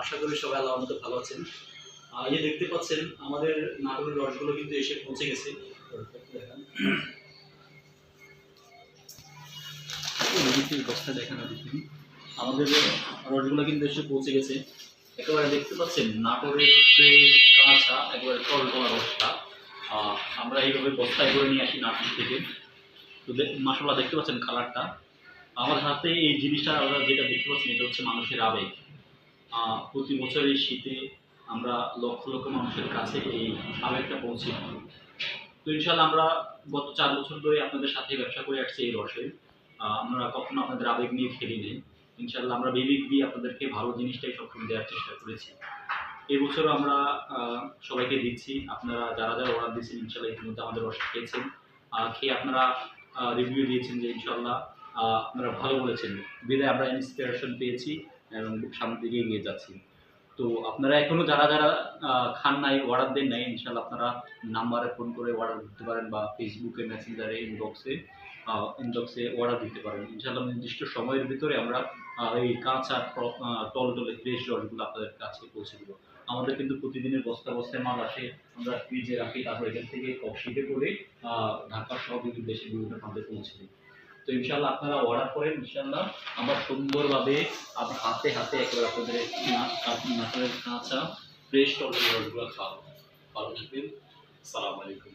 আশা করি সবাই আল্লাহ মতো ভালো আছেন। আহ, এই যে দেখতে পাচ্ছেন আমাদের নাটোরের রসগুলো কিন্তু এসে পৌঁছে গেছে। বস্তা দেখানো আমাদের রসগুলো কিন্তু এসে পৌঁছে গেছে। একেবারে দেখতে পাচ্ছেন নাটোরের কাঁচা একেবারে টল টলা রসটা আমরা এইভাবে বস্তায় করে নিয়ে আসি নাটোর থেকে। তো মাসাল্লাহ দেখতে পাচ্ছেন কালারটা। আমার হাতে এই জিনিসটা আমরা যেটা দেখতে পাচ্ছি এটা হচ্ছে মানুষের আবেগ। প্রতি বছর এই শীতে আমরা লক্ষ লক্ষ মানুষের কাছে এই আবেগটা পৌঁছে। তো ইনশাল্লাহ আমরা গত চার বছর ধরে আপনাদের সাথে ব্যবসা করে আসছি এই রসে। আমরা কখনো আপনাদের আবেগ নিয়ে খেলি নেই ইনশাল্লাহ আমরা বিবেক দিয়ে আপনাদেরকে ভালো জিনিসটাই সবসময় দেওয়ার চেষ্টা করেছি। এবছর আমরা সবাইকে দিচ্ছি। আপনারা যারা যারা অর্ডার দিয়েছেন ইনশাল্লাহ ইতিমধ্যে আমাদের রস খেয়েছেন। খেয়ে আপনারা রিভিউ দিয়েছেন যে ইনশাল্লাহ আপনারা ভালো বলেছেন। বিদায় আমরা ইন্সপিরেশন পেয়েছি। এবং সামনের দিকে এগিয়ে যাচ্ছি। তো আপনারা এখনও যারা যারা খান নাই অর্ডার দেন নাই ইনশাল্লাহ আপনারা নাম্বারে ফোন করে অর্ডার দিতে পারেন বা ফেসবুকে মেসেঞ্জারে ইনবক্সে ইনবক্সে অর্ডার দিতে পারেন। ইনশাল্লাহ নির্দিষ্ট সময়ের ভিতরে আমরা এই কাঁচা টলটলে ফ্রেশ রসগুলো আপনাদের কাছে পৌঁছে দেবো। আমাদের কিন্তু প্রতিদিনের বস্তা বস্তায় মাল আসে, আমরা ফ্রিজে রাখি, তারপর এখান থেকে ককশিটে করে ঢাকা সহ বিভিন্ন দেশে বিভিন্ন প্রান্তে পৌঁছে দিই। তো ইনশাল্লাহ আপনারা অর্ডার করেন ইনশাল্লাহ আমরা সুন্দরভাবে হাতে হাতে একেবারে আপনাদের নাচা কাঁচা ফ্রেশ টমেটো রসগুলো খাওয়াবো। ভালো থাকবেন। সালাম আলাইকুম।